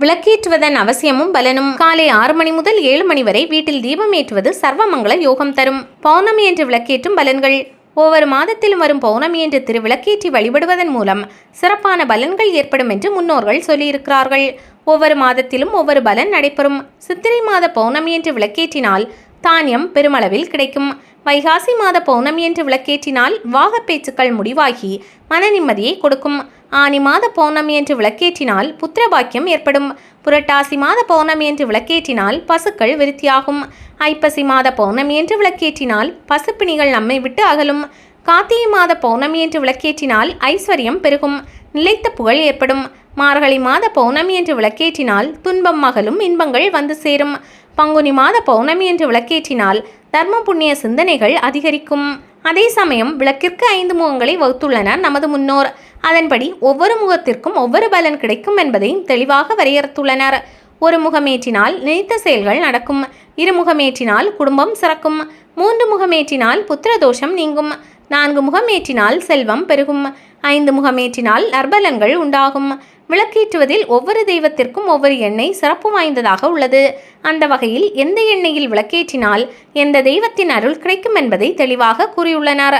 விளக்கேற்றுவதன் அவசியமும் பலனும். காலை ஆறு மணி முதல் ஏழு மணி வரை வீட்டில் தீபம் ஏற்றுவது சர்வமங்கள யோகம் தரும். பௌர்ணமி என்று விளக்கேற்றும் பலன்கள். ஒவ்வொரு மாதத்திலும் வரும் பௌர்ணமி என்று திருவிளக்கேற்றி வழிபடுவதன் மூலம் சிறப்பான பலன்கள் ஏற்படும் என்று முன்னோர்கள் சொல்லியிருக்கிறார்கள். ஒவ்வொரு மாதத்திலும் ஒவ்வொரு பலன் நடைபெறும். சித்திரை மாத பௌர்ணமி என்று விளக்கேற்றினால் தானியம் பெருமளவில் கிடைக்கும். வைகாசி மாத பௌர்ணமி என்று விளக்கேற்றினால் வாகப்பேச்சுக்கள் முடிவாகி மன நிம்மதியை கொடுக்கும். ஆனி மாத பௌர்ணமி என்று விளக்கேற்றினால் புத்திரபாக்கியம் ஏற்படும். புரட்டாசி மாத பௌர்ணமி என்று விளக்கேற்றினால் பசுக்கள் விருத்தியாகும். ஐப்பசி மாத பௌர்ணமி என்று விளக்கேற்றினால் பசுப்பிணிகள் நம்மை விட்டு அகலும். கார்த்திகை மாத பௌர்ணமி என்று விளக்கேற்றினால் ஐஸ்வர்யம் பெருகும். நிலைத்த புகழ் ஏற்படும். மார்கழி மாத பௌர்ணமி என்று விளக்கேற்றினால் துன்பம் மகளும் இன்பங்கள் வந்து சேரும். பங்குனி மாத பௌர்ணமி என்று விளக்கேற்றினால் தர்ம புண்ணிய சிந்தனைகள் அதிகரிக்கும். அதே சமயம் விளக்கிற்கு ஐந்து முகங்களை வகுத்துள்ளனர் நமது முன்னோர். அதன்படி ஒவ்வொரு முகத்திற்கும் ஒவ்வொரு பலன் கிடைக்கும் என்பதையும் தெளிவாக வரையறுத்துள்ளனர். ஒரு முகமேற்றினால் நினைத்த செயல்கள் நடக்கும். இரு முகமேற்றினால் குடும்பம் சிறக்கும். மூன்று முகமேற்றினால் புத்திர தோஷம் நீங்கும். நான்கு முகமேற்றினால் செல்வம் பெருகும். ஐந்து முகமேற்றினால் நற்பலன்கள் உண்டாகும். விளக்கேற்றுவதில் ஒவ்வொரு தெய்வத்திற்கும் ஒவ்வொரு எண்ணெய் சிறப்பு வாய்ந்ததாக உள்ளது. அந்த வகையில் எந்த எண்ணெயில் விளக்கேற்றினால் எந்த தெய்வத்தின் அருள் கிடைக்கும் என்பதை தெளிவாக கூறியுள்ளனர்.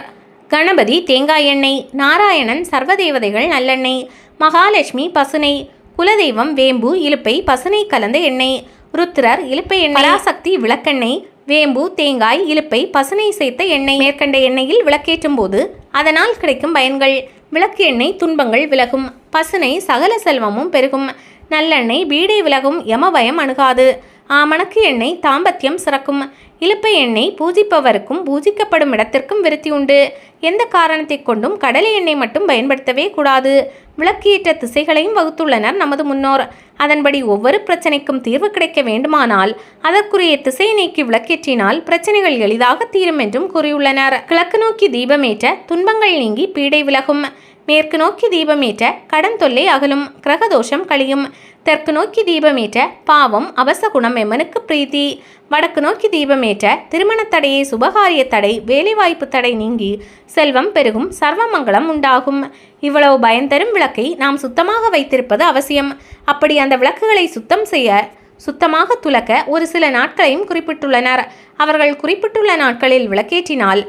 கணபதி தேங்காய் எண்ணெய் நாராயணன் சர்வதேவதைகள் நல்லெண்ணெய் மகாலட்சுமி பசுனை குலதெய்வம் வேம்பு இலுப்பை பசுனை கலந்த எண்ணெய் ருத்ரர் இலுப்பை எண்ணெய் பராசக்தி விளக்கெண்ணெய் வேம்பு தேங்காய் இலுப்பை பசுனை சேர்த்த எண்ணெய். மேற்கண்ட எண்ணெயில் விளக்கேற்றும் போது அதனால் கிடைக்கும் பயன்கள். விளக்கு எண்ணெய் துன்பங்கள் விலகும். பசுனை சகல செல்வமும் பெருகும். நல்லெண்ணெய் பீடை விலகும். யமபயம் அணுகாது. ஆமணக்கு எண்ணெய் தாம்பத்தியம் சிறக்கும். இலுப்பை எண்ணெய் பூஜிப்பவருக்கும் பூஜிக்கப்படும் இடத்திற்கும் விருத்தி உண்டு. எந்த காரணத்தை கொண்டும் கடலை எண்ணெய் மட்டும் பயன்படுத்தவே கூடாது. விளக்கியற்ற திசைகளையும் வகுத்துள்ளனர் நமது முன்னோர். அதன்படி ஒவ்வொரு பிரச்சனைக்கும் தீர்வு கிடைக்க வேண்டுமானால் அதற்குரிய திசை நீக்கி விளக்கேற்றினால் பிரச்சனைகள் எளிதாக தீரும் என்றும் கூறியுள்ளனர். கிழக்கு நோக்கி தீபமேற்ற துன்பங்கள் நீங்கி பீடை விலகும். மேற்கு நோக்கி தீபமேற்ற கடன் தொல்லை அகலும் கிரகதோஷம் கழியும். தெற்கு நோக்கி தீபமேற்ற பாவம் அவசகுணம் எம்மனுக்கு பிரீத்தி. வடக்கு நோக்கி தீபமேற்ற திருமணத் தடையை சுபகாரிய தடை வேலைவாய்ப்பு தடை நீங்கி செல்வம் பெருகும் சர்வமங்கலம் உண்டாகும். இவ்வளவு பயன் தரும் விளக்கை நாம் சுத்தமாக வைத்திருப்பது அவசியம். அப்படி அந்த விளக்குகளை சுத்தம் செய்ய சுத்தமாக துலக்க ஒரு சில நாட்களையும் குறிப்பிட்டுள்ளனர். அவர்கள் குறிப்பிட்டுள்ள நாட்களில் விளக்கேற்றினால்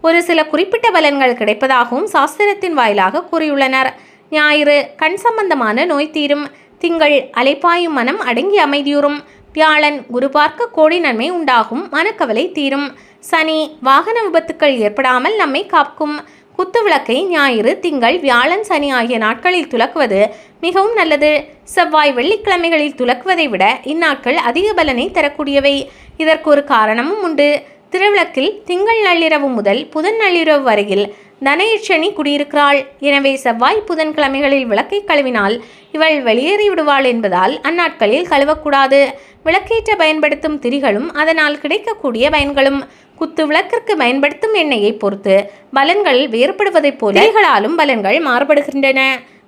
ஒரு சில குறிப்பிட்ட பலன்கள் கிடைப்பதாகவும் சாஸ்திரத்தின் வாயிலாக கூறியுள்ளனர். ஞாயிறு கண் சம்பந்தமான நோய் தீரும். திங்கள் அலைப்பாயும் மனம் அடங்கி அமைதியுறும். வியாழன் குரு பார்க்க கோடி நன்மை உண்டாகும். மனக்கவலை தீரும். சனி வாகன விபத்துக்கள் ஏற்படாமல் நம்மை காக்கும். குத்து விளக்கை ஞாயிறு திங்கள் வியாழன் சனி ஆகிய நாட்களில் துலக்குவது மிகவும் நல்லது. செவ்வாய் வெள்ளிக்கிழமைகளில் துலக்குவதை விட இந்நாட்கள் அதிக பலனை தரக்கூடியவை. இதற்கு ஒரு காரணமும் உண்டு. திருவிளக்கில் திங்கள் நள்ளிரவு முதல் புதன் நள்ளிரவு வரையில் தனயட்சணி குடியிருக்கிறாள். எனவே செவ்வாய் புதன்கிழமைகளில் விளக்கை கழுவினால் இவள் வெளியேறி விடுவாள் என்பதால் அந்நாட்களில் கழுவக்கூடாது. விளக்கேற்ற பயன்படுத்தும் திரிகளும் அதனால் கிடைக்கக்கூடிய பயன்களும். குத்து விளக்கிற்கு பயன்படுத்தும் எண்ணெயை பொறுத்து பலன்கள் வேறுபடுவதைப் போல திரிகளாலும் பலன்கள் மாறுபடுகின்றன.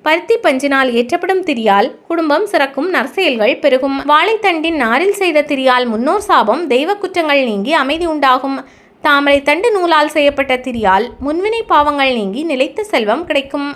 பருத்தி பஞ்சினால் ஏற்றப்படும் திரியால் குடும்பம் சிறக்கும் நற்செயல்கள் பெருகும். வாழைத்தண்டின் நாரில் செய்த திரியால் முன்னோர் சாபம் தெய்வ குற்றங்கள் நீங்கி அமைதி உண்டாகும். தாமரை தண்டு நூலால் செய்யப்பட்ட திரியால் முன்வினை பாவங்கள் நீங்கி நிலைத்த செல்வம் கிடைக்கும்.